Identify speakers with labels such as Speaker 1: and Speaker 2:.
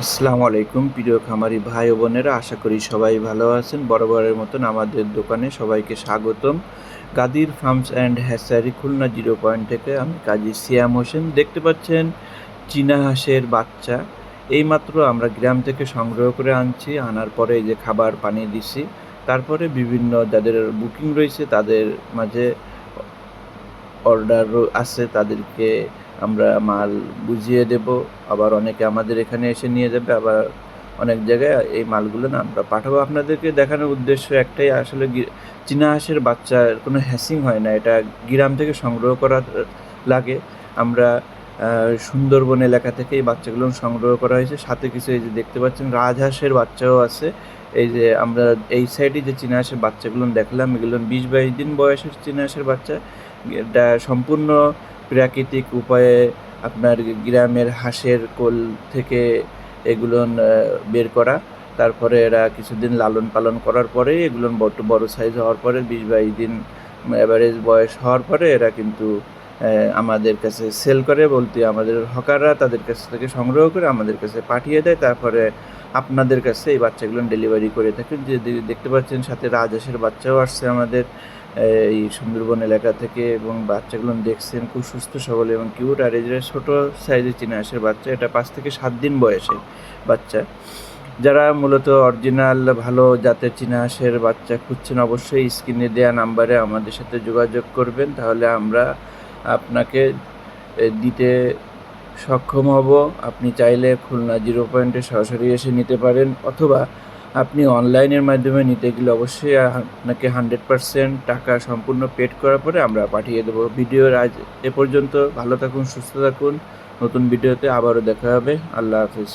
Speaker 1: আসসালামু আলাইকুম, প্রিয় খামারি ভাই ও বোনেরা, আশা করি সবাই ভালো আছেন। বরাবরের মতন আমাদের দোকানে সবাইকে স্বাগতম। Gadir farms and hatchery Khulna zero point থেকে আমি কাজী সিয়াম হোসেন। দেখতে পাচ্ছেন চীনা হাঁসের বাচ্চা। এইমাত্র আমরা গ্রাম থেকে সংগ্রহ করে আনছি, আনার পরে এই যে খাবার পানি দিছি। তারপরে বিভিন্ন যাদের বুকিং রয়েছে, তাদের মাঝে অর্ডার আছে, তাদেরকে আমরা মাল বুঝিয়ে দেব। আবার অনেকে আমাদের এখানে এসে নিয়ে যাবে, আবার অনেক জায়গায় এই মালগুলো না আমরা পাঠাবো। আপনাদেরকে দেখানোর উদ্দেশ্য একটাই, আসলে চীনা হাঁসের বাচ্চার কোনো হ্যাসিং হয় না, এটা গ্রাম থেকে সংগ্রহ করা লাগে। আমরা সুন্দরবন এলাকা থেকে এই বাচ্চাগুলো সংগ্রহ করা হয়েছে। সাথে কিছু এই যে দেখতে পাচ্ছেন, রাজহাঁসের বাচ্চাও আছে। এই যে আমরা এই সাইডে যে চীনা হাঁসের বাচ্চাগুলো দেখলাম, এগুলো বিশ বাইশ দিন বয়সের চীনা হাঁসের বাচ্চা। এটা সম্পূর্ণ প্রাকৃতিক উপায়ে আপনার গ্রামের হাঁসের কোল থেকে এগুলো বের করা। তারপরে এরা কিছুদিন লালন পালন করার পরে এগুলো বড় বড় সাইজ হওয়ার পরে বিশ বাইশ দিন অ্যাভারেজ বয়স হওয়ার পরে এরা কিন্তু আমাদের কাছে সেল করে বলতে আমাদের হকাররা তাদের কাছ থেকে সংগ্রহ করে আমাদের কাছে পাঠিয়ে দেয়। তারপরে আপনাদের কাছে এই বাচ্চাগুলো ডেলিভারি করে থাকেন। যে দেখতে পাচ্ছেন সাথে রাজহাঁসের বাচ্চাও আসছে আমাদের। এই সুন্দরবন এলাকা থেকে এবং বাচ্চাগুলো দেখছেন খুব সুস্থ, সবল এবং কিউট আর এই যে ছোটো সাইজের চীনা বাচ্চা, এটা পাঁচ থেকে সাত দিন বয়সে বাচ্চা। যারা মূলত অরিজিনাল ভালো জাতের চীনা বাচ্চা খুঁজছেন, অবশ্যই স্ক্রিনে দেওয়া নাম্বারে আমাদের সাথে যোগাযোগ করবেন। তাহলে আমরা আপনাকে দিতে সক্ষম হব। আপনি চাইলে খুলনা জিরো পয়েন্টে সরাসরি এসে নিতে পারেন অথবা আপনি অনলাইনের মাধ্যমে নিতে গেলে অবশ্যই আপনাকে হান্ড্রেড পারসেন্ট টাকা সম্পূর্ণ পেড করার পরে আমরা পাঠিয়ে দেবো। ভিডিওর আজ এ পর্যন্ত। ভালো থাকুন, সুস্থ থাকুন। নতুন ভিডিওতে আবারও দেখা হবে। আল্লাহ হাফিজ।